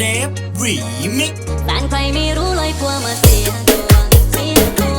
เดฟรีมิกแฟนใครไม่รู้เลยกลัวมาเสียตัวเสียตัว